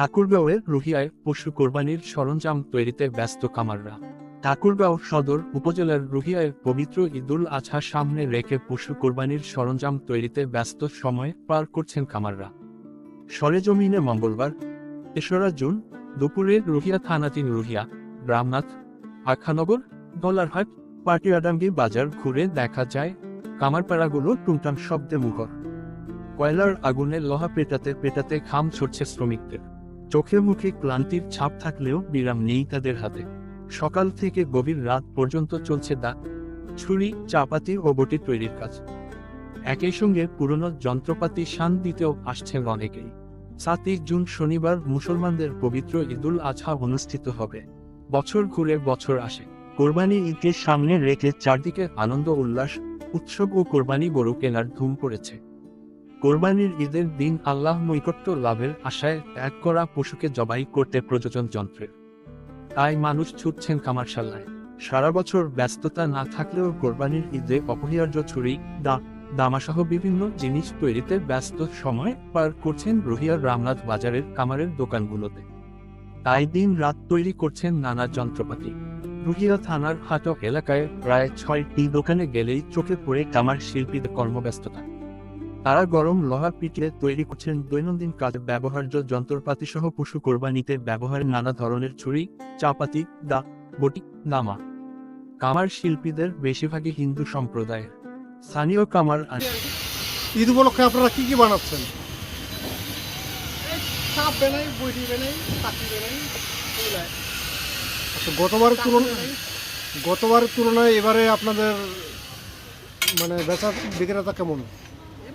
ঠাকুরগাঁওয়ের রুহিয়ায় পশু কোরবানির সরঞ্জাম তৈরিতে ব্যস্ত কামাররা ঠাকুরগাঁও সদর উপজেলার রুহিয়ায় পবিত্র ঈদুল আজহা সামনে রেখে পশু কোরবানির সরঞ্জাম তৈরিতে ব্যস্ত সময় পার করছেন কামাররা সরেজমিনে মঙ্গলবার, তেসরা জুন, দুপুরে রুহিয়া থানাধীন রুহিয়া, রামনাথ, আখানগর ডলারহাট পাটিয়াডাঙ্গি বাজার ঘুরে দেখা যায় কামারপাড়াগুলো টুনটান শব্দে মুখর। কয়লার আগুনে লোহা পেটাতে পেটাতে খাম ছড়ছে শ্রমিকদের। চোখে মুখে ক্লান্তির ছাপ থাকলেও বিরাম নেই তাদের হাতে। সকাল থেকে গভীর রাত পর্যন্ত চলছে দা, ছুরি, চাপাতি ও বটি তৈরির কাজ। একই সঙ্গে পুরনো যন্ত্রপাতি শান দিতেও আসছেন অনেকেই। সাতই জুন শনিবার মুসলমানদের পবিত্র ঈদুল আজহা অনুষ্ঠিত হবে। বছর ঘুরে বছর আসে। কোরবানি ঈদকে সামনে রেখে চারদিকে আনন্দ, উল্লাস, উৎসব ও কোরবানি গরু কেনার ধুম পড়েছে। কোরবানির ঈদের দিন আল্লাহ নৈকট্য লাভের আশায় ত্যাগ করা পশুকে জবাই করতে প্রযোজন যন্ত্রের তাই মানুষ ছুটছেন কামারশাল্লায় সারা বছর ব্যস্ততা না থাকলেও কোরবানির ঈদে অপরিহার্য ছুরি, দা, দামাসহ বিভিন্ন জিনিস তৈরিতে ব্যস্ত সময় পার করছেন রুহিয়ার রামনাথ বাজারের কামারের দোকানগুলোতে। তাই দিন রাত তৈরি করছেন নানা যন্ত্রপাতি। রুহিয়া থানার হাটক এলাকায় প্রায় ছয়টি দোকানে গেলেই চোখে পড়ে কামার শিল্পীদের কর্মব্যস্ততা। তারা গরম লোহা পিটিয়ে তৈরি করছেন দৈনন্দিন কাজে ব্যবহার্য যন্ত্রপাতি সহ পশু কোরবানিতে ব্যবহারের নানা ধরনের ছুরি চাপাতি দা বটি নামা কামার শিল্পীদের বেশিরভাগই হিন্দু সম্প্রদায়ের। স্থানীয় কামার ঈদ উপলক্ষে আপনারা কি কি বানাচ্ছেন? গতবারের তুলনায় গতবারের তুলনায় এবারে আপনাদের মানে বেচা বিক্রেতা কেমন?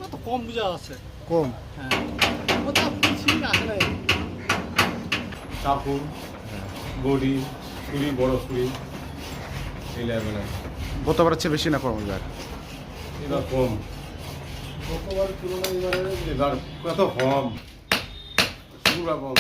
এবার তো কম বুঝা আছে কম? হ্যাঁ। আসে নাই কাপড় বডি ছুরি বড় ছুরি এই লেভেলে গতবারের চেয়ে বেশি না কম এবার? এবার কম। গতবার তুলনায় এবারে এবার কত কম? শুরু কম।